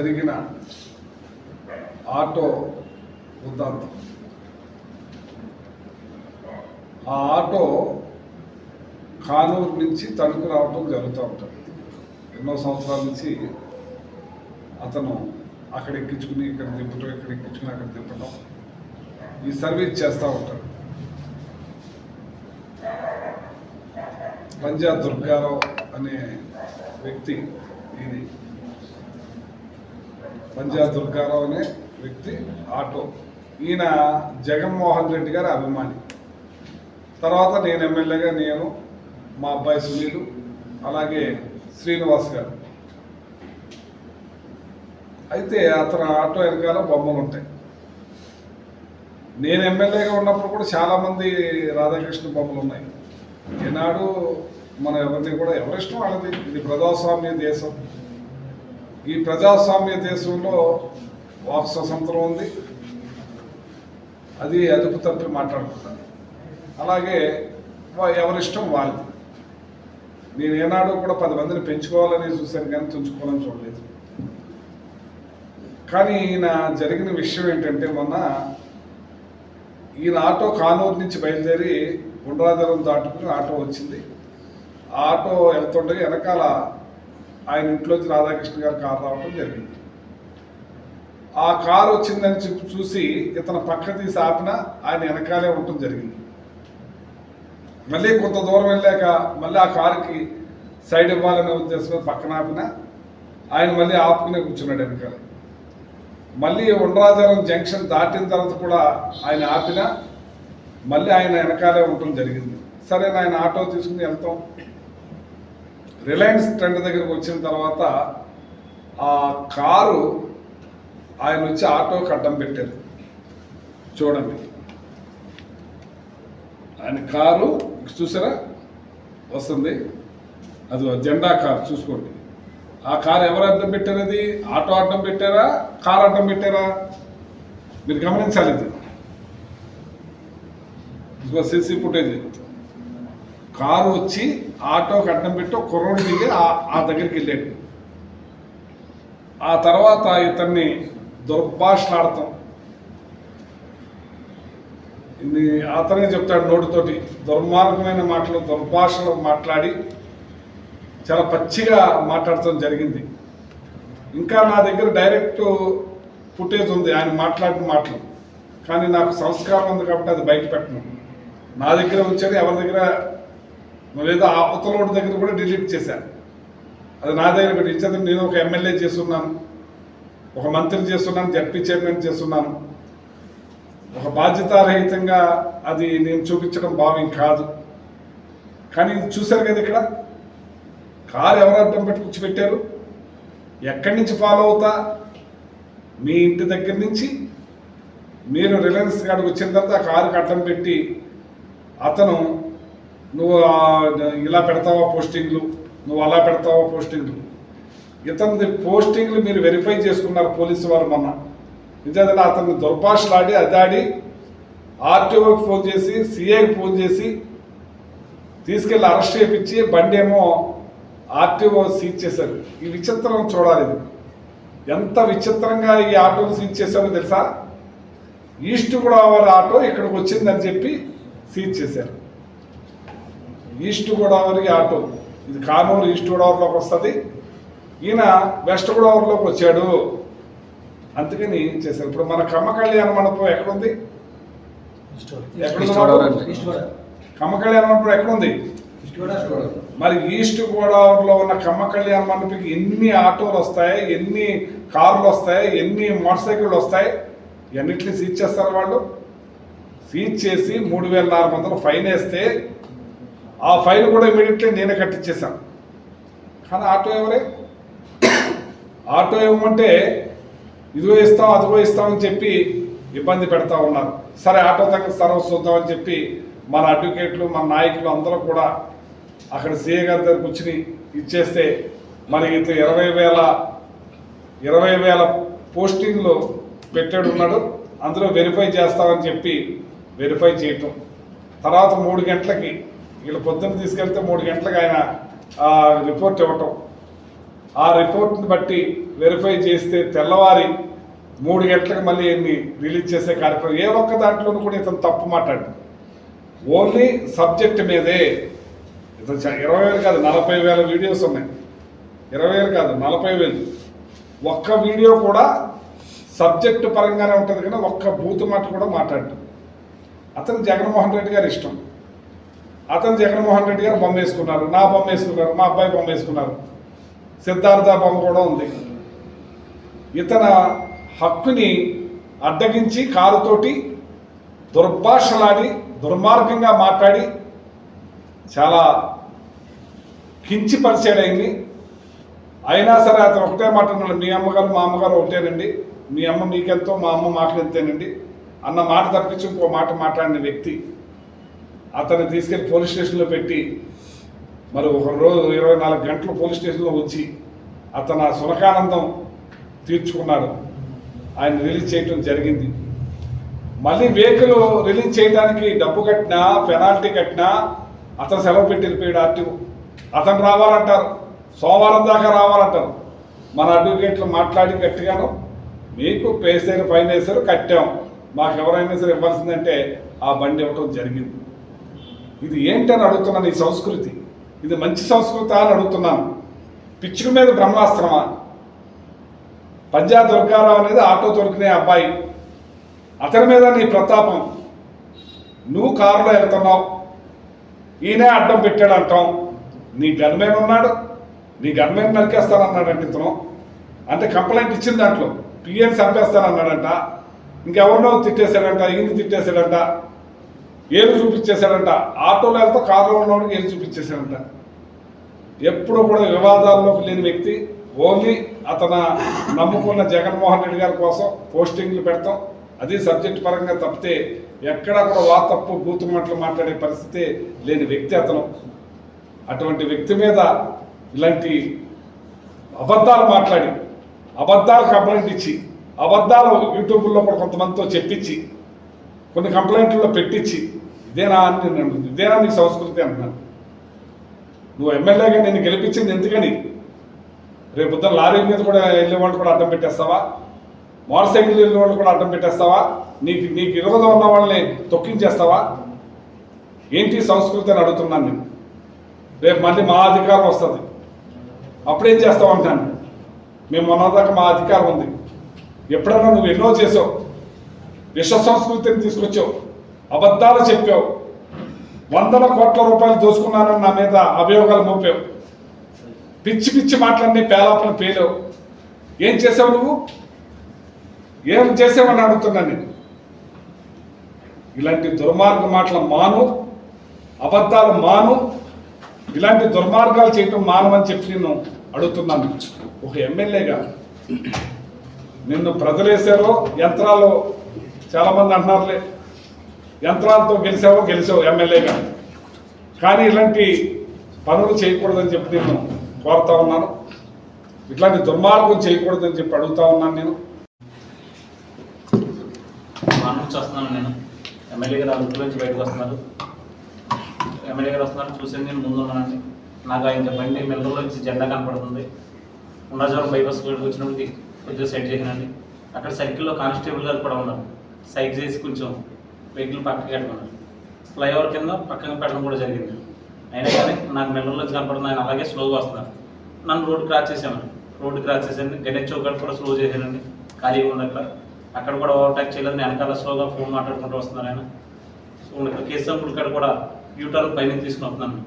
జరిగిన ఆటో ఉద్దాంతం ఆ ఆటో కానూరు నుంచి తణుకు రావటం జరుగుతూ ఉంటుంది. ఎన్నో సంవత్సరాల నుంచి అతను అక్కడ ఎక్కించుకుని ఇక్కడ తిప్పటం ఇక్కడ ఎక్కించుకుని అక్కడ తిప్పటం ఈ సర్వీస్ చేస్తూ ఉంటాడు. పంజా దుర్గారావు అనే వ్యక్తి ఇది. పంజా దుర్గారావు అనే వ్యక్తి ఆటో. ఈయన జగన్మోహన్ రెడ్డి గారి అభిమాని. తర్వాత నేను ఎమ్మెల్యేగా నేను మా అబ్బాయి సునీలు అలాగే శ్రీనివాస్ గారు. అయితే అతను ఆటో వెనకాల బొమ్మలు ఉంటాయి నేను ఎమ్మెల్యేగా ఉన్నప్పుడు కూడా చాలామంది రాధాకృష్ణ బొమ్మలు ఉన్నాయి ఈనాడు మన ఎవరిని కూడా ఎవరిష్టం వాళ్ళది. ఇది ప్రజాస్వామ్య దేశం. ఈ ప్రజాస్వామ్య దేశంలో వాక్ స్వతంత్రం ఉంది. అది అదుపు తప్పి మాట్లాడుకుంటాను అలాగే ఎవరిష్టం వాళ్ళది. నేను ఏనాడు కూడా పది మందిని పెంచుకోవాలని చూశాను కానీ తుంచుకోవాలని చూడలేదు. కానీ ఈయన జరిగిన విషయం ఏంటంటే మొన్న ఈయన ఆటో కానూరు నుంచి బయలుదేరి గుండ్రాజలం దాటుకుని ఆటో వచ్చింది. ఆ ఆటో వెళ్తుండగా వెనకాల ఆయన ఇంట్లోంచి రాధాకృష్ణ గారు కారు రావడం జరిగింది. ఆ కారు వచ్చిందని చెప్పి చూసి ఇతను పక్క తీసి ఆపిన ఆయన వెనకాలే ఉండటం జరిగింది. మళ్ళీ కొంత దూరం వెళ్ళాక మళ్ళీ ఆ కారుకి సైడ్ ఇవ్వాలనే ఉద్దేశంతో పక్కన ఆపిన ఆయన మళ్ళీ ఆపుకునే కూర్చున్నాడు వెనకాల. మళ్ళీ ఉండ్రాజరం జంక్షన్ దాటిన తర్వాత కూడా ఆయన ఆపిన మళ్ళీ ఆయన వెనకాలే ఉండటం జరిగింది. సరే ఆయన ఆటో తీసుకుని వెళ్తాం. రిలయన్స్ ట్రెండ్ దగ్గరకు వచ్చిన తర్వాత ఆ కారు ఆయన వచ్చి ఆటోకి అడ్డం పెట్టారు. చూడండి. ఆయన కారు చూసారా? వస్తుంది. అది జెండా కారు చూసుకోండి. ఆ కారు ఎవరు అడ్డం పెట్టారు అది? ఆటో అడ్డం పెట్టారా? కారు అడ్డం పెట్టారా? మీరు గమనించాలి ఇది. CC footage. కారు వచ్చి ఆటో కట్నం పెట్టి ఒక కుర్రోడు దిగి ఆ- దగ్గరికి వెళ్ళాడు. ఆ తర్వాత ఇతన్ని దుర్భాషలాడతాం. అతనే చెప్తాడు నోటితోటి. దుర్మార్గమైన మాటలు దుర్భాషలు మాట్లాడి చాలా పచ్చిగా మాట్లాడటం జరిగింది. ఇంకా నా దగ్గర డైరెక్ట్ ఫుటేజ్ ఉంది ఆయన మాట్లాడిన మాటలు. కానీ నాకు సంస్కారం ఉంది కాబట్టి అది బయట పెట్టను. నా దగ్గర ఉంచేది ఎవరి దగ్గర లేదా అవతలోడి దగ్గర కూడా డిలీట్ చేశాను అది నా దగ్గర పెట్టి ఇచ్చేది నేను ఒక ఎమ్మెల్యే చేస్తున్నాను ఒక మంత్రి చేస్తున్నాను జడ్పీ చైర్మన్ చేస్తున్నాను. ఒక బాధ్యతారహితంగా అది నేను చూపించడం భావ్యం కాదు. కానీ ఇది చూశారు కదా ఇక్కడ? కారు ఎవరు అడ్డం పెట్టి పెట్టారు ఎక్కడి నుంచి ఫాలో అవుతా? మీ ఇంటి దగ్గర నుంచి మీరు రిలయన్స్ కాడికి వచ్చిన తర్వాత ఆ కారుకి అడ్డం పెట్టి అతను నువ్వు ఇలా పెడతావా పోస్టింగ్లు? నువ్వు అలా పెడతావా పోస్టింగ్లు? ఇతని పోస్టింగ్లు మీరు వెరిఫై చేసుకున్నారు పోలీసు వారు మొన్న. నిజంగా అతన్ని దుర్భాషలాడి అదాడి ఆర్టీఓకి ఫోన్ చేసి సిఐకి ఫోన్ చేసి తీసుకెళ్ళి అరెస్ట్ చేయించి బండి ఏమో ఆర్టీఓ సీజ్ చేశారు. ఈ విచిత్రం చూడాలి ఇది. ఎంత విచిత్రంగా ఈ ఆటోను సీజ్ చేశారో తెలుసా? ఈస్ట్ గోదావరి ఆటో ఇక్కడికి వచ్చిందని చెప్పి సీజ్ చేశారు. East Godavari auto. ఇది కానూరు ఈస్ట్ గోదావరిలోకి వస్తుంది. ఈయన వెస్ట్ గోదావరిలోకి వచ్చాడు. అందుకని చేశారు? ఇప్పుడు మన కమ్మ కళ్యాణ మండపం ఎక్కడుంది. కమ్మ కళ్యాణ మండపం ఎక్కడుంది. మరి ఈస్ట్ గోదావరిలో ఉన్న కమ్మ కళ్యాణ మండపకి ఎన్ని ఆటోలు వస్తాయి? ఎన్ని కార్లు వస్తాయి? ఎన్ని మోటార్ సైకిళ్ళు వస్తాయి? ఇవన్నిటిని సీజ్ చేస్తారు వాళ్ళు? సీజ్ చేసి మూడు వేల నాలుగు వందలు ఫైన్ వేస్తే ఆ ఫైల్ కూడా ఇమీడియట్లీ నేనే కట్టించేశాను కానీ ఆటో ఎవరే? ఆటో ఇవ్వమంటే ఇదిగో ఇస్తాం అదిగో ఇస్తామని చెప్పి ఇబ్బంది పెడతా ఉన్నారు. సరే ఆటో దగ్గర సర్వస్ చూద్దామని చెప్పి మన అడ్వకేట్లు మన నాయకులు అందరూ కూడా అక్కడ సీఏ గారి దగ్గర కూర్చుని ఇచ్చేస్తే మరి ఇతను ఇరవై వేల ఇరవై వేల పోస్టింగ్లు పెట్టాడు ఉన్నాడు. అందులో వెరిఫై చేస్తామని చెప్పి వెరిఫై చేయటం. తర్వాత మూడు గంటలకి వీళ్ళు పొద్దున్న తీసుకెళ్తే మూడు గంటలకు ఆయన ఆ, రిపోర్ట్ ఇవ్వటం. ఆ రిపోర్ట్ని బట్టి వెరిఫై చేస్తే తెల్లవారి మూడు గంటలకు మళ్ళీ ఎన్ని రిలీజ్ చేసే కార్యక్రమం. ఏ ఒక్క దాంట్లోనూ కూడా ఇతను తప్పు మాట్లాడు ఓన్లీ సబ్జెక్ట్ మీదే. ఇతను ఇరవై వేలు కాదు నలభై వేల వీడియోస్ ఉన్నాయి. ఇరవై వేలు కాదు నలభై వేలు. ఒక్క వీడియో కూడా సబ్జెక్టు పరంగానే ఉంటుంది కానీ ఒక్క బూత్ మాట కూడా మాట్లాడు అతను జగన్మోహన్ రెడ్డి గారు ఇష్టం. అతను జగన్మోహన్ రెడ్డి గారు బొమ్మ వేసుకున్నారు నా బొమ్మ వేసుకున్నారు మా అబ్బాయి బొమ్మ వేసుకున్నారు. సిద్ధార్థ బొమ్మ కూడా ఉంది. ఇతన హక్కుని అడ్డగించి కారుతోటి దుర్భాషలాడి దుర్మార్గంగా మాట్లాడి చాలా కించిపరిచేడైంది అయినా సరే అతను ఒకటే మాట అన్నాడు మీ అమ్మగారు మా అమ్మగారు ఒకటేనండి. మీ అమ్మ మీకెంతో మా అమ్మ మాకెంతేనండి అన్న మాట తప్పించి ఇంకో మాట మాట్లాడిన వ్యక్తి. అతన్ని తీసుకెళ్ళి పోలీస్ స్టేషన్లో పెట్టి మరి ఒక రోజు ఇరవై నాలుగు గంటలు పోలీస్ స్టేషన్లో ఉంచి అతను ఆ సునకానందం తీర్చుకున్నాడు. ఆయన రిలీజ్ చేయటం జరిగింది. మళ్ళీ వెహికల్ రిలీజ్ చేయడానికి డబ్బు కట్టినా పెనాల్టీ కట్టినా అతను సెలవు పెట్టి వెళ్ళిపోయాడు ఆర్టీఓ. అతను రావాలంటారు. సోమవారం దాకా రావాలంటారు. మన అడ్వకేట్లు మాట్లాడి గట్టిగాను మీకు పేసారు ఫైన్ వేశారు కట్టాం. మాకు ఎవరైనా సరే ఇవ్వాల్సిందంటే ఆ బండి ఇవ్వటం జరిగింది. ఇది ఏంటని అడుగుతున్నాను ఈ సంస్కృతి. ఇది మంచి సంస్కృతి అని అడుగుతున్నాను. పిచ్చుక మీద బ్రహ్మాస్త్రమా? పంజా దుర్గారావు అనేది ఆటో దొరికినే అబ్బాయి. అతని మీద నీ ప్రతాపం. నువ్వు కారులో వెళ్తున్నావు. ఈయనే అడ్డం పెట్టాడు అంటాం నీ గన్మేన్ ఉన్నాడు. నీ గన్మేన్ నరికేస్తానన్నాడంట ఇతను. అంటే కంప్లైంట్ ఇచ్చింది దాంట్లో. పిఎన్ చంపేస్తానన్నాడంట. ఇంకెవరినో తిట్టేశాడంట. ఈయన తిట్టేశాడంట. ఏలు చూపించేశాడంట? ఆటోలో వెళ్తే కారులో ఉన్నవాడికి ఏలు చూపించేశాడంట? ఎప్పుడు కూడా వివాదాల్లోకి లేని వ్యక్తి. ఓన్లీ అతను నమ్ముకున్న జగన్మోహన్ రెడ్డి గారి కోసం పోస్టింగ్లు పెడతాం. అది సబ్జెక్ట్ పరంగా తప్పితే ఎక్కడా కూడా వా తప్పు బూతు మాటలు మాట్లాడే పరిస్థితి లేని వ్యక్తి అతను. అటువంటి వ్యక్తి మీద ఇలాంటి అబద్ధాలు మాట్లాడి అబద్ధాలు కంప్లైంట్ ఇచ్చి అబద్ధాలు యూట్యూబ్లో కూడా కొంతమందితో చెప్పించి కొన్ని కంప్లైంట్లో పెట్టించి ఇదేనా అని నేను ఇదేనా నీ సంస్కృతి అంటున్నాను. నువ్వు ఎమ్మెల్యేగా నేను గెలిపించింది ఎందుకని? రేపు పొద్దున లారీ మీద కూడా వెళ్ళే వాళ్ళు కూడా అడ్డం పెట్టేస్తావా? మోటార్ సైకిల్ వెళ్ళే వాళ్ళు కూడా అడ్డం పెట్టేస్తావా? నీకు నీకు ఇరవై ఉన్న వాళ్ళని తొక్కించేస్తావా? ఏంటి సంస్కృతి అని అడుగుతున్నాను నేను. రేపు మళ్ళీ మా అధికారం వస్తుంది. అప్పుడేం చేస్తావు అంటాను. మేము మొన్నదాకా మా అధికారం ఉంది. ఎప్పుడన్నా నువ్వు ఎన్నో చేసావు. విశ్వ సంస్కృతిని తీసుకొచ్చావు. అబద్ధాలు చెప్పావు. వందల కోట్ల రూపాయలు దోచుకున్నానని నా మీద అభియోగాలు మోపావు. పిచ్చి పిచ్చి మాటలన్నీ పేలాపలు పేలావు. ఏం చేసావు నువ్వు? ఏం చేసావని అడుగుతున్నాను నేను. ఇలాంటి దుర్మార్గ మాటలు మాను. అబద్ధాలు మాను. ఇలాంటి దుర్మార్గాలు చేయటం మానవని చెప్పి నేను అడుగుతున్నాను ఒక ఎమ్మెల్యేగా నిన్ను ప్రజలేశారో యంత్రాలు చాలామంది అంటున్నారులే. యంత్రాలతో గెలిచావో గెలిచావు ఎమ్మెల్యేగా. కానీ ఇలాంటి పనులు చేయకూడదని చెప్పి నేను కోరుతా ఉన్నాను. ఇట్లాంటి దుర్మార్గం చేయకూడదని చెప్పి అడుగుతా ఉన్నాను నేను. మా నుంచి వస్తున్నాను నేను. ఎమ్మెల్యే గారు అదుపు నుంచి బయటకు వస్తున్నారు. ఎమ్మెల్యే గారు వస్తున్నారు చూసేది నేను ముందున్నానండి నాకు ఆయన బండి మెల్లూరు నుంచి జెండా కనపడుతుంది. ఉన్నజారం బైపాస్ రోడ్కి వచ్చినప్పుడు కొంచెం సెట్ చేసినండి అక్కడ సర్కిల్లో కానిస్టేబుల్ గారు కూడా ఉన్నారు. సైక్ చేసి కొంచెం వెహికల్ పక్కకి పెట్టుకున్నాను ఫ్లైఓవర్ కింద పక్కన పెట్టడం కూడా జరిగింది. అయినా కానీ నాకు మెల్లూరు కనపడుతుంది. ఆయన అలాగే స్లోగా వస్తున్నారు. నన్ను రోడ్డు క్రాస్ చేసాను రోడ్డు క్రాస్ చేశాను గణేష్ చౌక్ కూడా స్లో చేశానండి ఖాళీగా ఉంది అక్కడ. అక్కడ కూడా ఓవర్టేక్ చేయలేదు. నేను వెనకాల స్లోగా ఫోన్ మాట్లాడుకుంటూ వస్తున్నారు ఆయన. సో ఇక్కడ కేసంపుల్ కాడ కూడా యూటర్న్ పైన తీసుకుని వస్తున్నాను.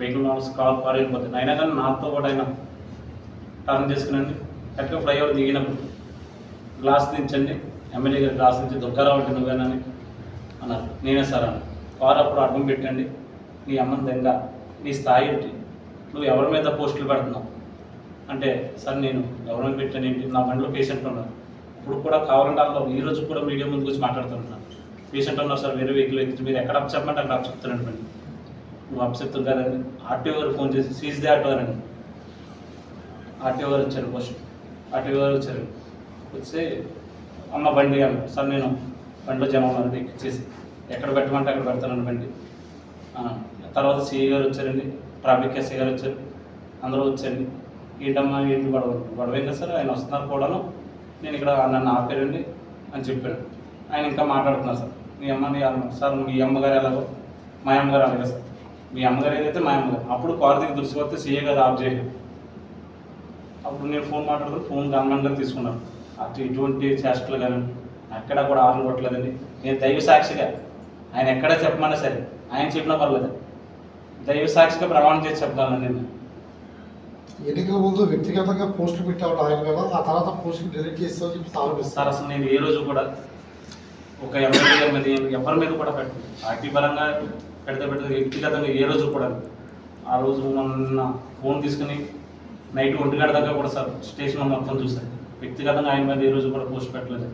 వెహికల్ మోడల్స్ కార్ కార్ వెళ్ళిపోతుంది అయినా కానీ నాతో కూడా ఆయన టర్న్ చేసుకునండి కరెక్ట్గా ఫ్లైఓవర్ దిగినప్పుడు గ్లాస్ దించండి. ఎమ్మెల్యే గారు గ్లాస్ నుంచి దుఃఖరావు ఉంటుంది నువ్వేనని అన్నారు. నేనే సార్ అన్న వారు అప్పుడు అడ్డం పెట్టండి. నీ అమ్మని దెంగ. నీ స్థాయి ఏంటి? నువ్వు ఎవరి మీద పోస్టులు పెడుతున్నావు? అంటే సార్ నేను ఎవరి పెట్టాను ఏంటి? నా బండిలో పేషెంట్ ఉన్నారు. ఇప్పుడు కూడా కావాలంటే ఈ రోజు కూడా మీడియా ముందుకు వచ్చి మాట్లాడుతున్నాను పేషెంట్ ఉన్నారు సార్ వేరే వెహికల్ ఎక్కితే మీరు ఎక్కడ చెప్పమంటే అక్కడ చెప్తున్నాను బండి. నువ్వు అప్ కదండి. ఆర్టీఓ గారు ఫోన్ చేసి సీజ్ దే ఆటో రండి ఆర్టీఓ గారు వచ్చారు ఫస్ట్ ఆర్టీఓ గారు వచ్చారు. వచ్చి అమ్మ బండి అన్నారు. సార్ నేను బండిలో జమ ఉన్నాను ఎక్కిచ్చేసి ఎక్కడ పెట్టమంటే అక్కడ పెడతానండి బండి తర్వాత సిఐ గారు వచ్చారండి ట్రాఫిక్ ఎస్ఐ గారు వచ్చారు అందరూ వచ్చారండి. ఏంటమ్మా ఏంటి గొడవ? గొడవ ఏంటి సార్ ఆయన వస్తున్నారు కూడాను. నేను ఇక్కడ నన్ను ఆపారండి అని చెప్పాడు ఆయన ఇంకా మాట్లాడుతున్నారు సార్. మీ అమ్మ నీ అమ్మ సార్ మీ అమ్మగారు ఎలాగో? మా అమ్మగారు అలాగే సార్. మీ అమ్మగారు ఏదైతే మా అమ్మగారు? అప్పుడు కారు దిగి దృష్టి సీఏ గారు ఆఫ్ చేయలేదు అప్పుడు నేను ఫోన్ మాట్లాడుతూ ఫోన్ గవర్నమెంట్ తీసుకున్నాను అటు ఇటువంటి చేష్టలు కానీ ఎక్కడా కూడా ఆర్లు కొట్టలేదండి. నేను దైవ సాక్షిగా ఆయన ఎక్కడ చెప్పమన్నా సరే ఆయన చెప్పినా పర్లేదు. దైవ సాక్షిగా ప్రమాణం చేసి చెప్పగలను నేను. ఎన్నికల ముందు వ్యక్తిగతంగా పోస్టులు పెట్టేవాడు ఆయన కదా ఆ తర్వాత పోస్టులు డిలీట్ చేస్తామని చెప్పి సార్ అసలు నేను ఏ రోజు కూడా ఒక ఎమ్మెల్యే మీద ఎవరి మీద కూడా పెట్టను. పార్టీ పరంగా పెడితే పెడితే వ్యక్తిగతంగా ఏ రోజు కూడా ఆ రోజు మొన్న ఫోన్ తీసుకుని నైట్ ఒంటి గంట దాకా కూడా సార్ స్టేషన్ మొత్తం చూశాను. వ్యక్తిగతంగా ఆయన మీద ఏ రోజు కూడా పోస్ట్ పెట్టలేదు.